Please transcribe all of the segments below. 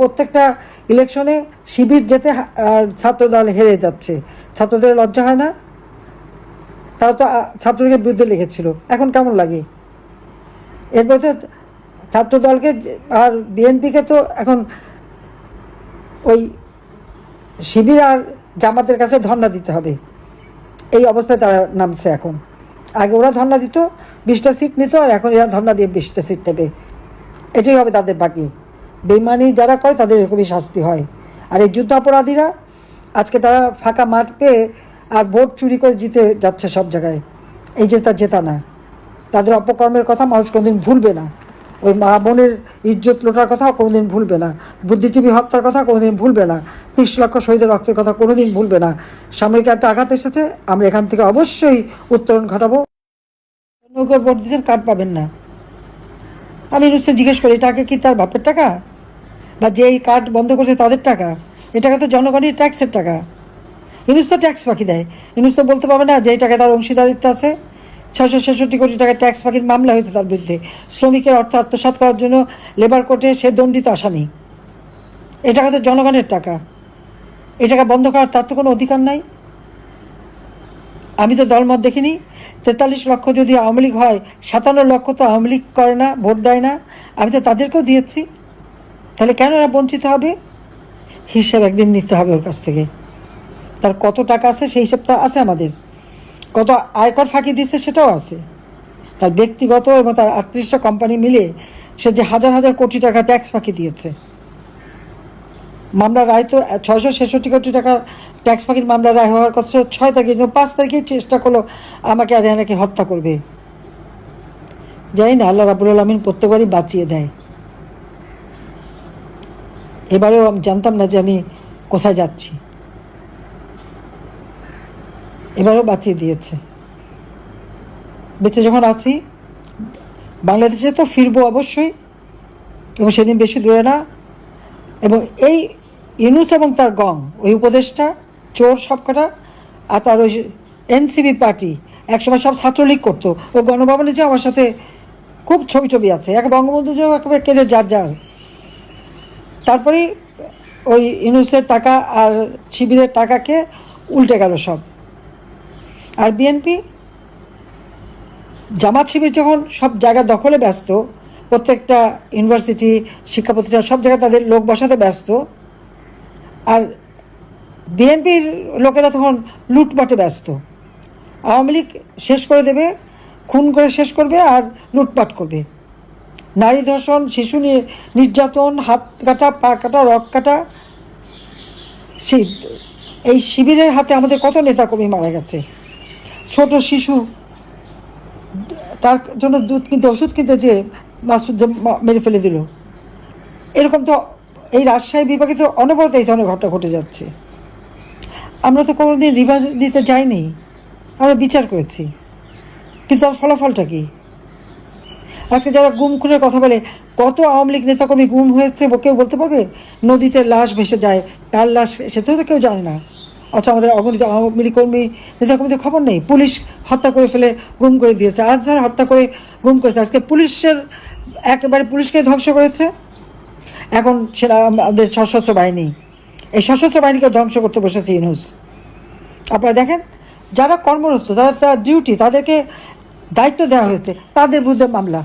প্রত্যেকটা ইলেকশনে শিবির যেতে ছাত্রদল হেরে যাচ্ছে। ছাত্রদের লজ্জা হয় না? তারা তো ছাত্রলীগের বিরুদ্ধে লিখেছিল। এখন কেমন লাগে? এরপর তো ছাত্রদলকে আর বিএনপিকে তো এখন ওই শিবির আর জামাতের কাছে ধর্ণা দিতে হবে। এই অবস্থায় তারা নামছে এখন। আগে ওরা ধর্ণা দিত, বিশটা সিট নিত, আর এখন এরা ধর্ণা দিয়ে বিশটা সিট নেবে। এটাই হবে তাদের বাকি। বেইমানি যারা করে তাদের এরকমই শাস্তি হয়। আর এই যুদ্ধাপরাধীরা, আজকে তারা ফাঁকা মাঠ পেয়ে আর ভোট চুরি করে জিতে যাচ্ছে সব জায়গায়। এই যে তার জেতা না। তাদের অপকর্মের কথা মানুষ কোনোদিন ভুলবে না। ওই মা বোনের ইজ্জত লোটার কথা কোনোদিন ভুলবে না। বুদ্ধিজীবী হত্যার কথা কোনোদিন ভুলবে না। ত্রিশ লক্ষ শহীদের রক্তের কথা কোনোদিন ভুলবে না। সাময়িক একটা আঘাত এসেছে, আমরা এখান থেকে অবশ্যই উত্তরণ ঘটাবো। ভোট কার্ড পাবেন না। আমি জিজ্ঞেস করি এটাকে কি তার বাপের টাকা? বা যে এই কার্ড বন্ধ করছে তাদের টাকা। এ টাকা তো জনগণের ট্যাক্সের টাকা। ইনুস তো ট্যাক্স পাখি দেয়। ইনুস তো বলতে পারবে না যে এই টাকায় তার অংশীদারিত্ব আছে। ছশো ছেষট্টি কোটি টাকা ট্যাক্স পাখির মামলা হয়েছে তার বিরুদ্ধে। শ্রমিকের অর্থ আত্মসাৎ করার জন্য লেবার কোর্টে সে দণ্ডিত আসামি এ টাকা তো জনগণের টাকা। এই টাকা বন্ধ করার তার তো কোনো অধিকার নাই। আমি তো দলমত দেখিনি। তেতাল্লিশ লক্ষ যদি আওয়ামী লীগ হয়, সাতান্ন লক্ষ তো আওয়ামী লীগ করে না, ভোট দেয় না। আমি তো তাদেরকেও দিয়েছি। তাহলে কেন এরা বঞ্চিত হবে? হিসাব একদিন নিতে হবে ওর কাছ থেকে। তার কত টাকা আছে সেই হিসাবটা আছে আমাদের। কত আয়কর ফাঁকি দিচ্ছে সেটাও আছে। তার ব্যক্তিগত এবং তার আটত্রিশটা কোম্পানি মিলে সে যে হাজার হাজার কোটি টাকা ট্যাক্স ফাঁকি দিয়েছে। মামলা রায় তো ছয়শো ছেষট্টি কোটি টাকার ট্যাক্স ফাঁকির মামলা রায় হওয়ার কথা ছয় তারিখে, কিন্তু পাঁচ তারিখেই চেষ্টা করল আমাকে আর হত্যা করবে। জানি না, আল্লাহ রাবুল আলমিন প্রত্যেকবারই বাঁচিয়ে দেয়। এবারেও আমি জানতাম না যে আমি কোথায় যাচ্ছি। এবারেও বাঁচিয়ে দিয়েছে। বেঁচে যখন আছি, বাংলাদেশে তো ফিরবো অবশ্যই, এবং সেদিন বেশি দূরে না, এবং এই ইউনুস এবং তার গং, ওই উপদেশটা চোর সবকটা, আর তার ওই এনসিবি পার্টি, একসময় সব ছাত্রলীগ করতো, ও গণভবনে যে আমার সাথে খুব ছবি ছবি আছে এক বঙ্গবন্ধু যে একেবারে কেঁদে যার যার। তারপরে ওই ইউনুসের টাকা আর শিবিরের টাকাকে উল্টে গেল সব। আর বিএনপি, জামাত শিবির যখন সব জায়গা দখলে ব্যস্ত, প্রত্যেকটা ইউনিভার্সিটি, শিক্ষা প্রতিষ্ঠান সব জায়গায় তাদের লোক বসাতে ব্যস্ত, আর বিএনপির লোকেরা তখন লুটপাটে ব্যস্ত। আওয়ামী লীগ শেষ করে দেবে, খুন করে শেষ করবে আর লুটপাট করবে। নারী ধর্ষণ, শিশু নির্যাতন, হাত কাটা, পা কাটা, রক কাটা। এই শিবিরের হাতে আমাদের কত নেতাকর্মী মারা গেছে। ছোট শিশু, তার জন্য দুধ কিনতে, ওষুধ কিনতে যে মাসুদ মেরে ফেলে দিল। এরকম তো এই রাজশাহী বিভাগে তো অনবরত এই ধরনের ঘটনা ঘটে যাচ্ছে। আমরা তো কোনোদিন রিভার্স দিতে যাইনি। আমরা বিচার করেছি। কিন্তু তার ফলাফলটা কি? আজকে যারা গুম খুনের কথা বলে, কত আওয়ামী লীগ নেতাকর্মী গুম হয়েছে কেউ বলতে পারবে? নদীতে লাশ ভেসে যায় কার লাশ সেটাও তো কেউ জানে না। অথচ আমাদের অগণিত আওয়ামী লীগ কর্মী, নেতাকর্মীদের খবর নেই। পুলিশ হত্যা করে ফেলে, গুম করে দিয়েছে। আজ যারা হত্যা করে, গুম করেছে, আজকে পুলিশের একেবারে পুলিশকে ধ্বংস করেছে। এখন সেটা আমাদের সশস্ত্র বাহিনী। এই সশস্ত্র বাহিনীকে ধ্বংস করতে বসেছে ইউনুস। আপনারা দেখেন, যারা কর্মরত, তারা তার ডিউটি তাদেরকে দায়িত্ব দেওয়া হয়েছে। তাদের বিরুদ্ধে মামলা।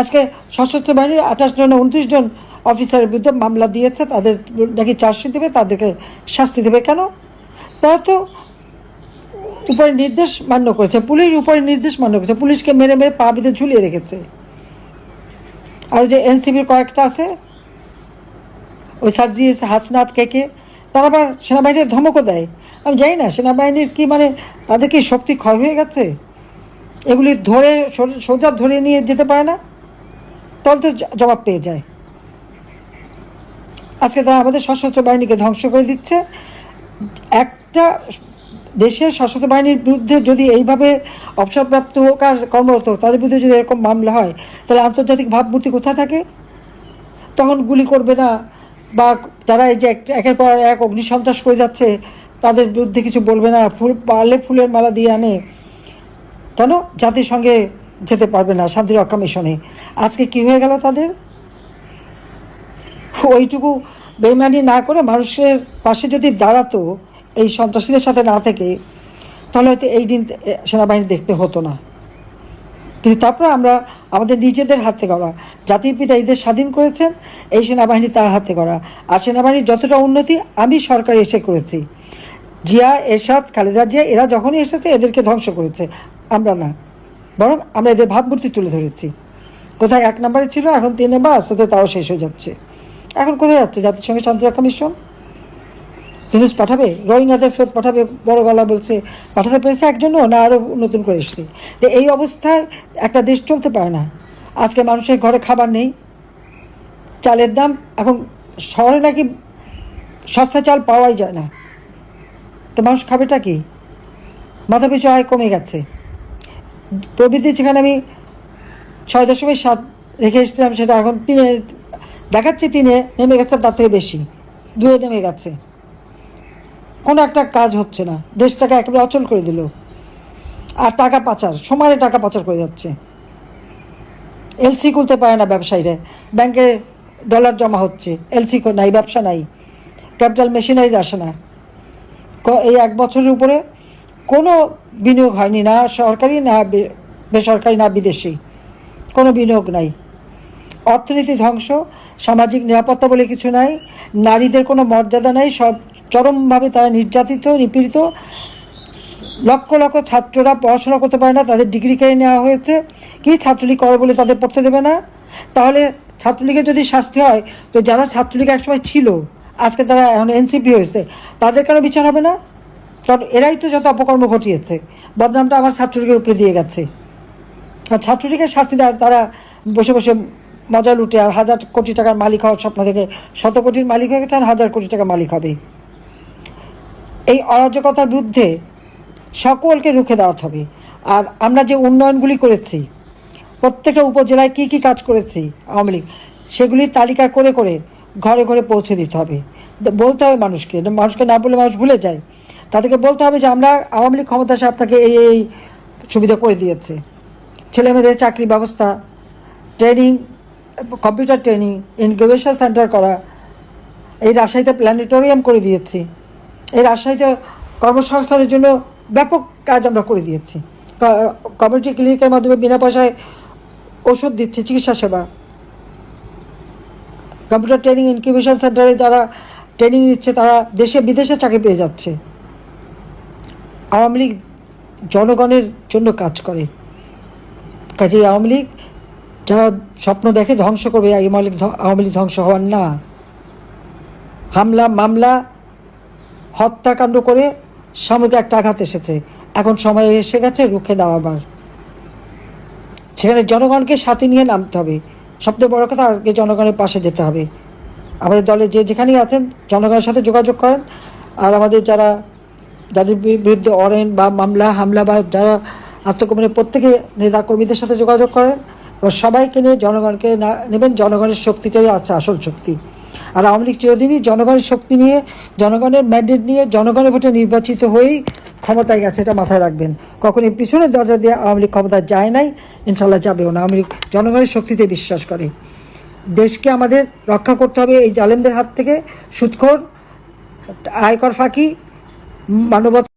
আজকে সশস্ত্র বাহিনীর আঠাশ জন, উনত্রিশ জন অফিসারের বিরুদ্ধে মামলা দিয়েছে, তাদের নাকি চার্জশিট দেবে, তাদেরকে শাস্তি দেবে কেন? তারা তো উপরে নির্দেশ মান্য করেছে, পুলিশ উপরে নির্দেশ মান্য করেছে, পুলিশকে মেরে মেরে পা বেঁধে ঝুলিয়ে রেখেছে। আর যে এনসিবির কয়েকটা আছে, ওই সার্জিস হাসনাত কেকে তারা আবার সেনাবাহিনীর ধমকও দেয়। আমি জানি না, সেনাবাহিনীর কি মানে তাদের কি শক্তি ক্ষয় হয়ে গেছে? এগুলি ধরে, সোজা ধরে নিয়ে যেতে পারে না? তাহলে তো জবাব পেয়ে যায়। আজকে তারা আমাদের সশস্ত্র বাহিনীকে ধ্বংস করে দিচ্ছে। একটা দেশের সশস্ত্র বাহিনীর বিরুদ্ধে যদি এইভাবে অবসরপ্রাপ্ত হোক আর কর্মরত হোক, তাদের বিরুদ্ধে যদি এরকম মামলা হয়, তাহলে আন্তর্জাতিক ভাবমূর্তি কোথায় থাকে? তখন গুলি করবে না বা যারা এই যে এক- একের পর এক অগ্নিসন্ত্রাস করে যাচ্ছে, তাদের বিরুদ্ধে কিছু বলবে না। ফুল পারলে ফুলের মালা দিয়ে আনে। কেন? জাতিসংঘে যেতে পারবে না শান্তিরক্ষা মিশনে। আজকে কি হয়ে গেল তাদের? ওইটুকু বেইমানি না করে মানুষের পাশে যদি দাঁড়াতো, এই সন্ত্রাসীদের সাথে না থেকে, তাহলে হয়তো এই দিন সেনাবাহিনী দেখতে হতো না। কিন্তু তারপরে আমরা, আমাদের নিজেদের হাতে করা জাতির পিতা ঈদের স্বাধীন করেছেন, এই সেনাবাহিনী তার হাতে করা আর সেনাবাহিনীর যতটা উন্নতি আমি সরকার এসে করেছি। জিয়া, এরশাদ, খালেদা জিয়া, এরা যখনই এসেছে, এদেরকে ধ্বংস করেছে। আমরা না। বরং আমরা এদের ভাবমূর্তি তুলে ধরেছি। কোথায় এক নম্বরে ছিল, এখন তিন নম্বর আস্তে আস্তে তাও শেষ হয়ে যাচ্ছে। এখন কোথায় যাচ্ছে? জাতিসংঘের শান্তিরক্ষা মিশন? হিন্দুস পাঠাবে? রোহিঙ্গাদের ফেরত পাঠাবে? বড় গলা বলছে, পাঠাতে পেরেছে একজনও না আরও নতুন করে এসছে? তো এই অবস্থায় একটা দেশ চলতে পারে না। আজকে মানুষের ঘরে খাবার নেই। চালের দাম এখন শহরে নাকি সস্তা চাল পাওয়াই যায় না। তো মানুষ খাবেটা কি? মাথা পিছু আয় কমে গেছে। প্রবৃদ্ধি যেখানে আমি ছয় দশমিক সাত রেখে এসেছিলাম, সেটা এখন তিনে, দেখাচ্ছে তিনে নেমে গেছে, তার থেকে বেশি। দুয়ে নেমে গেছে। কোনো একটা কাজ হচ্ছে না। দেশটাকে একেবারে অচল করে দিল। আর টাকা পাচার সমানে টাকা পাচার করে যাচ্ছে। এলসি খুলতে পারে না ব্যবসায়ীরা। ব্যাংকে ডলার জমা হচ্ছে। এলসি নাই, ব্যবসা নাই। ক্যাপিটাল মেশিনারিজ আসে না। এই এক বছরের উপরে কোনো বিনিয়োগ হয়নি, না সরকারি, না বেসরকারি, না বিদেশি। কোনো বিনিয়োগ নাই। অর্থনীতি ধ্বংস, সামাজিক নিরাপত্তা বলে কিছু নাই, নারীদের কোনো মর্যাদা নাই, সব চরমভাবে তারা নির্যাতিত, নিপীড়িত। লক্ষ লক্ষ ছাত্ররা পড়াশোনা করতে পারে না, তাদের ডিগ্রি কেড়ে নেওয়া হয়েছে। কি ছাত্রলীগ করে বলে তাদের পড়তে দেবে না? তাহলে ছাত্রলীগের যদি শাস্তি হয়, তো যারা ছাত্রলীগ একসময় ছিল, আজকে তারা এখন এনসিপি হয়েছে, তাদের কেন বিচার হবে না? কারণ এরাই তো যত অপকর্ম ঘটিয়েছে, বদনামটা আমার ছাত্রলীগের উপরে দিয়ে গেছে। আর ছাত্রলীগের শাস্তি দেওয়ার তারা বসে বসে মজা লুটে, আর হাজার কোটি টাকার মালিক হওয়ার স্বপ্ন থেকে শত কোটির মালিক হয়ে গেছে আর হাজার কোটি টাকার মালিক হবে। এই অরাজকতার বিরুদ্ধে সকলকে রুখে দেওয়া হবে। আর আমরা যে উন্নয়নগুলি করেছি, প্রত্যেকটা উপজেলায় কী কী কাজ করেছি আওয়ামী লীগ, সেগুলির তালিকা করে করে ঘরে ঘরে পৌঁছে দিতে হবে। বলতে হবে মানুষকে মানুষকে না বলে মানুষ ভুলে যায়। তাদেরকে বলতে হবে যে আমরা আওয়ামী লীগ ক্ষমতা এসে আপনাকে এই এই সুবিধা করে দিয়েছে। ছেলেমেয়েদের চাকরি ব্যবস্থা training computer training incubation centre করা, এই রাজশাহীতে প্ল্যানেটোরিয়াম করে দিয়েছি। এই রাজশাহীতে কর্মসংস্থানের জন্য ব্যাপক কাজ আমরা করে দিয়েছি। কমিউনিটি ক্লিনিকের মাধ্যমে বিনা পয়সায় ওষুধ দিচ্ছে, চিকিৎসা সেবা। কম্পিউটার ট্রেনিং ইনকিউবেশন সেন্টারে যারা ট্রেনিং নিচ্ছে, তারা দেশে বিদেশে চাকরি পেয়ে যাচ্ছে। আওয়ামী লীগ জনগণের জন্য কাজ করে। কাজেই আওয়ামী লীগ যারা স্বপ্ন দেখে ধ্বংস করবে, এই আওয়ামী লীগ আওয়ামী লীগ ধ্বংস হওয়ার না। হামলা, মামলা, হত্যাকাণ্ড করে সাময়িক একটা আঘাত এসেছে। এখন সময় এসে গেছে রুখে দাঁড়াবার। সেখানে জনগণকে সাথে নিয়ে নামতে হবে। সবচেয়ে বড় কথা, আগে জনগণের পাশে যেতে হবে। আমাদের দলে যে যেখানেই আছেন, জনগণের সাথে যোগাযোগ করেন। আর আমাদের যারা যাদের বিরুদ্ধে অরেন বা মামলা, হামলা বা যারা আত্মকর্মীর প্রত্যেকে নেতা কর্মীদের সাথে যোগাযোগ করেন এবং সবাইকে নিয়ে জনগণকে না নেবেন, জনগণের শক্তিটাই আছে আসল শক্তি। আর আওয়ামী লীগ চিরদিনই জনগণের শক্তি নিয়ে, জনগণের ম্যান্ডেট নিয়ে জনগণের ভোটে নির্বাচিত হয়েই ক্ষমতায় গেছে, এটা মাথায় রাখবেন। কখন এই পিছনের দরজা দিয়ে আওয়ামী লীগ ক্ষমতায় যায় নাই ইনশাল্লাহ যাবেও না। আওয়ামী লীগ জনগণের শক্তিতে বিশ্বাস করে। দেশকে আমাদের রক্ষা করতে হবে এই জালেমদের হাত থেকে। সুৎখোর, আয়কর ফাঁকি মানবতা